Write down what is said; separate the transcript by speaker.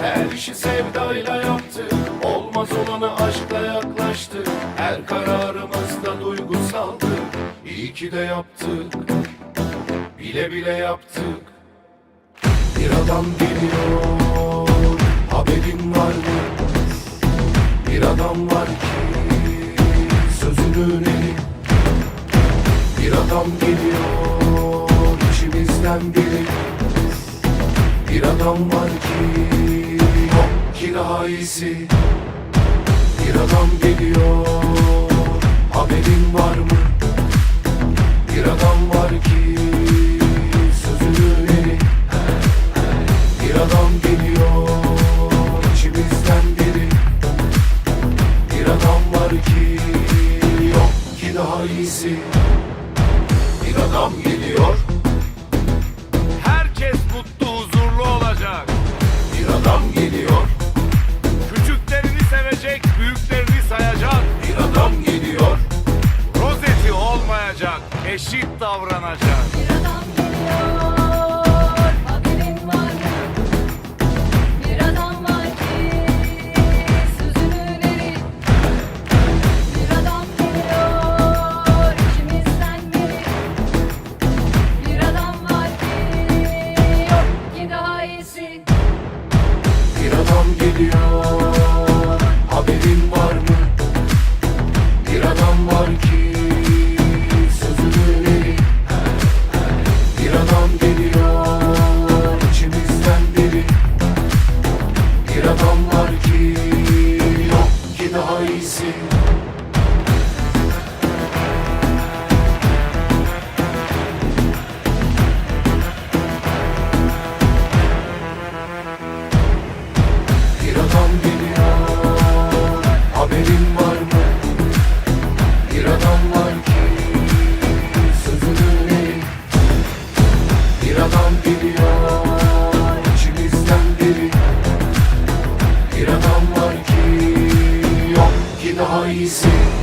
Speaker 1: Her işi sevdayla yaptı. Olmaz olanı aşkla yaklaştı. Her kararımızda duygusaldı. İyi ki de yaptık. Bile bile yaptık. Bir adam geliyor. Haberin var mı? Bir adam var ki Sözünün eli. Bir adam geliyor içimizden biri. Bir adam var ki Yok ki daha iyisi Bir adam geliyor Haberin var mı? Bir adam var ki Sözünün eli Bir adam geliyor içimizden biri. Bir adam var ki Yok ki daha iyisi Bir adam geliyor geliyor.
Speaker 2: Haberin var mı? Bir adam var ki Sözünün eri Bir adam geliyor içimizden biri. Bir adam var ki Yok ki daha iyisi
Speaker 1: Bir